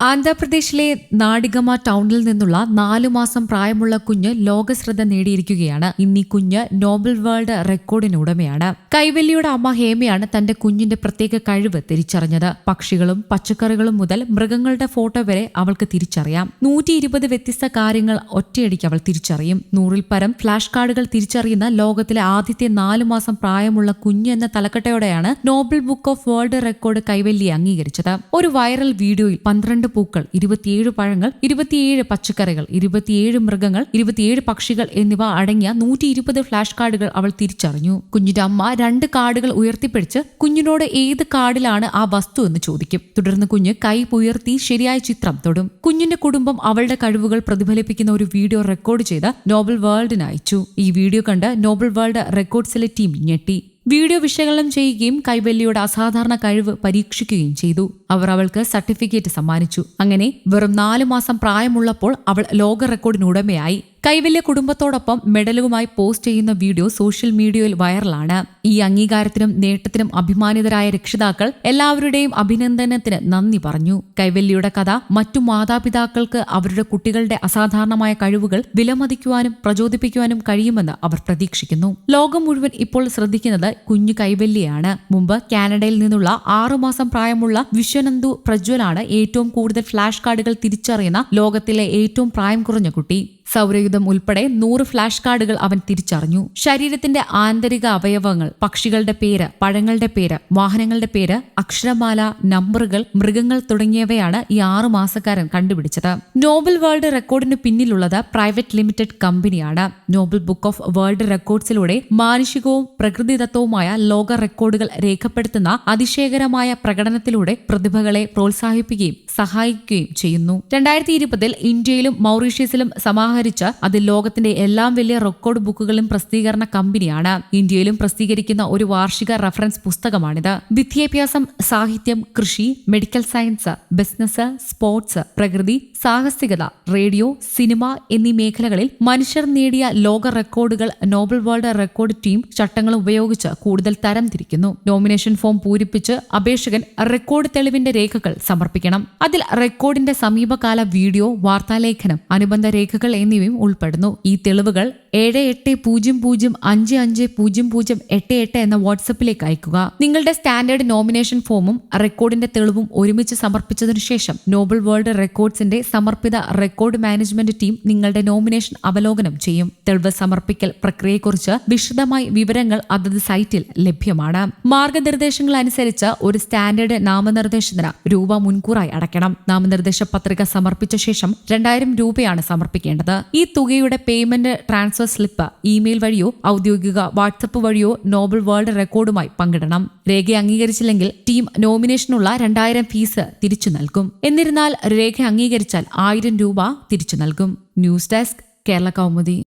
ആന്ധ്രാപ്രദേശിലെ നാടികമ ടൗണിൽ നിന്നുള്ള നാലു മാസം പ്രായമുള്ള കുഞ്ഞ് ലോകശ്രദ്ധ നേടിയിരിക്കുകയാണ്. ഇന്നീ കുഞ്ഞ് നോബൽ വേൾഡ് റെക്കോർഡിന് ഉടമയാണ്. കൈവല്ലിയുടെ അമ്മ ഹേമയാണ് തന്റെ കുഞ്ഞിന്റെ പ്രത്യേക കഴിവ് തിരിച്ചറിഞ്ഞത്. പക്ഷികളും പച്ചക്കറികളും മുതൽ മൃഗങ്ങളുടെ ഫോട്ടോ വരെ അവൾക്ക് തിരിച്ചറിയാം. നൂറ്റി ഇരുപത് വ്യത്യസ്ത കാര്യങ്ങൾ ഒറ്റയടിക്ക് അവൾ തിരിച്ചറിയും. നൂറിൽ പരം ഫ്ലാഷ് കാർഡുകൾ തിരിച്ചറിയുന്ന ലോകത്തിലെ ആദ്യത്തെ നാലു മാസം പ്രായമുള്ള കുഞ്ഞ് എന്ന തലക്കെട്ടയോടെയാണ് Nobel book of world record കൈവല്ലിയെ അംഗീകരിച്ചത്. ഒരു വൈറൽ വീഡിയോയിൽ പന്ത്രണ്ട് പൂക്കൾ ഇരുപത്തിയേഴ് പഴങ്ങൾ ഇരുപത്തിയേഴ് പച്ചക്കറികൾ ഇരുപത്തിയേഴ് മൃഗങ്ങൾ ഇരുപത്തിയേഴ് പക്ഷികൾ എന്നിവ അടങ്ങിയ നൂറ്റി ഇരുപത് ഫ്ലാഷ് കാർഡുകൾ അവൾ തിരിച്ചറിഞ്ഞു. കുഞ്ഞിന്റെ അമ്മ രണ്ട് കാർഡുകൾ ഉയർത്തിപ്പിടിച്ച് കുഞ്ഞിനോട് ഏത് കാർഡിലാണ് ആ വസ്തു എന്ന് ചോദിക്കും. തുടർന്ന് കുഞ്ഞ് കൈ ഉയർത്തി ശരിയായ ചിത്രം തൊടും. കുഞ്ഞിന്റെ കുടുംബം അവളുടെ കഴിവുകൾ പ്രതിഫലിപ്പിക്കുന്ന ഒരു വീഡിയോ റെക്കോർഡ് ചെയ്ത് നോബൽ വേൾഡിന് അയച്ചു. ഈ വീഡിയോ കണ്ട് നോബൽ വേൾഡ് റെക്കോർഡ്സിലെ ടീം ഞെട്ടി. വീഡിയോ വിശകലനം ചെയ്യുകയും കൈവല്ലിയുടെ അസാധാരണ കഴിവ് പരീക്ഷിക്കുകയും ചെയ്തു. അവർ അവൾക്ക് സർട്ടിഫിക്കറ്റ് സമ്മാനിച്ചു. അങ്ങനെ വെറും നാലു മാസം പ്രായമുള്ളപ്പോൾ അവൾ ലോക റെക്കോർഡിന് ഉടമയായി. കൈവല്യ കുടുംബത്തോടൊപ്പം മെഡലുമായി പോസ്റ്റ് ചെയ്യുന്ന വീഡിയോ സോഷ്യൽ മീഡിയയിൽ വൈറലാണ്. ഈ അംഗീകാരത്തിനും നേട്ടത്തിനും അഭിമാനിതരായ രക്ഷിതാക്കൾ എല്ലാവരുടെയും അഭിനന്ദനത്തിന് നന്ദി പറഞ്ഞു. കൈവല്യയുടെ കഥ മറ്റു മാതാപിതാക്കൾക്ക് അവരുടെ കുട്ടികളുടെ അസാധാരണമായ കഴിവുകൾ വിലമതിക്കുവാനും പ്രചോദിപ്പിക്കുവാനും കഴിയുമെന്ന് അവർ പ്രതീക്ഷിക്കുന്നു. ലോകം മുഴുവൻ ഇപ്പോൾ ശ്രദ്ധിക്കുന്നത് കുഞ്ഞു കൈവല്യയാണ്. മുമ്പ് കാനഡയിൽ നിന്നുള്ള ആറുമാസം പ്രായമുള്ള വിശ്വനന്ദു പ്രജ്വലാണ് ഏറ്റവും കൂടുതൽ ഫ്ലാഷ് കാർഡുകൾ തിരിച്ചറിയുന്ന ലോകത്തിലെ ഏറ്റവും പ്രായം കുറഞ്ഞ കുട്ടി. സൗരയുധം ഉൾപ്പെടെ നൂറ് ഫ്ലാഷ് കാർഡുകൾ അവൻ തിരിച്ചറിഞ്ഞു. ശരീരത്തിന്റെ ആന്തരിക അവയവങ്ങൾ പക്ഷികളുടെ പേര് പഴങ്ങളുടെ പേര് വാഹനങ്ങളുടെ പേര് അക്ഷരമാല നമ്പറുകൾ മൃഗങ്ങൾ തുടങ്ങിയവയാണ് ഈ ആറു മാസക്കാരൻ കണ്ടുപിടിച്ചത്. നോബൽ വേൾഡ് റെക്കോർഡിന് പിന്നിലുള്ളത് പ്രൈവറ്റ് ലിമിറ്റഡ് കമ്പനിയാണ്. നോബൽ ബുക്ക് ഓഫ് വേൾഡ് റെക്കോർഡ്സിലൂടെ മാനുഷികവും പ്രകൃതിദത്തവുമായ ലോക റെക്കോർഡുകൾ രേഖപ്പെടുത്തുന്ന അതിശയകരമായ പ്രകടനത്തിലൂടെ പ്രതിഭകളെ പ്രോത്സാഹിപ്പിക്കുകയും സഹായിക്കുകയും ചെയ്യുന്നു. രണ്ടായിരത്തി ഇരുപതിൽ ഇന്ത്യയിലും മൗറീഷ്യസിലും സമാഹരിച്ച അത് ലോകത്തിന്റെ എല്ലാം വലിയ റെക്കോർഡ് ബുക്കുകളും പ്രസിദ്ധീകരണ കമ്പനിയാണ്. ഇന്ത്യയിലും പ്രസിദ്ധീകരിക്കുന്ന ഒരു വാർഷിക റഫറൻസ് പുസ്തകമാണിത്. വിദ്യാഭ്യാസം സാഹിത്യം കൃഷി മെഡിക്കൽ സയൻസ് ബിസിനസ് സ്പോർട്സ് പ്രകൃതി സാഹസികത റേഡിയോ സിനിമ എന്നീ മേഖലകളിൽ മനുഷ്യർ നേടിയ ലോക റെക്കോർഡുകൾ നോബൽ വേൾഡ് റെക്കോർഡ് ടീം ചട്ടങ്ങൾ ഉപയോഗിച്ച് കൂടുതൽ തരംതിരിക്കുന്നു നോമിനേഷൻ ഫോം പൂരിപ്പിച്ച് അപേക്ഷകൻ റെക്കോർഡ് തെളിവിന്റെ രേഖകൾ സമർപ്പിക്കണം. അതിൽ റെക്കോർഡിന്റെ സമീപകാല വീഡിയോ വാർത്താലേഖനം അനുബന്ധ രേഖകൾ എന്നിവയും ഉൾപ്പെടുന്നു. ഈ തെളിവുകൾ ഏഴ് എട്ട് പൂജ്യം പൂജ്യം അഞ്ച് അഞ്ച് പൂജ്യം പൂജ്യം എട്ട് എട്ട് എന്ന വാട്സപ്പിലേക്ക് അയക്കുക. നിങ്ങളുടെ സ്റ്റാൻഡേർഡ് നോമിനേഷൻ ഫോമും റെക്കോർഡിന്റെ തെളിവും ഒരുമിച്ച് സമർപ്പിച്ചതിനു ശേഷം നോബൽ വേൾഡ് റെക്കോർഡ്സിന്റെ സമർപ്പിത റെക്കോർഡ് മാനേജ്മെന്റ് ടീം നിങ്ങളുടെ നോമിനേഷൻ അവലോകനം ചെയ്യും. തെളിവ് സമർപ്പിക്കൽ പ്രക്രിയയെക്കുറിച്ച് വിശദമായി വിവരങ്ങൾ അതത് സൈറ്റിൽ ലഭ്യമാണ്. മാർഗനിർദ്ദേശങ്ങൾ അനുസരിച്ച് ഒരു സ്റ്റാൻഡേർഡ് നാമനിർദ്ദേശത്തിന് രൂപ മുൻകൂറായി അടയ്ക്കണം. നാമനിർദ്ദേശ പത്രിക സമർപ്പിച്ച ശേഷം രണ്ടായിരം രൂപയാണ് സമർപ്പിക്കേണ്ടത്. ഈ തുകയുടെ പേയ്മെന്റ് ട്രാൻസ്ഫർ സ്ലിപ്പ് ഇമെയിൽ വഴിയോ ഔദ്യോഗിക വാട്സപ്പ് വഴിയോ നോബൽ വേൾഡ് റെക്കോർഡുമായി പങ്കിടണം. രേഖ അംഗീകരിച്ചില്ലെങ്കിൽ ടീം നോമിനേഷനുള്ള രണ്ടായിരം ഫീസ് തിരിച്ചു നൽകും. എന്നിരുന്നാൽ രേഖ അംഗീകരിച്ചാൽ ആയിരം രൂപ തിരിച്ചു നൽകും. News desk Kerala Kaumudi.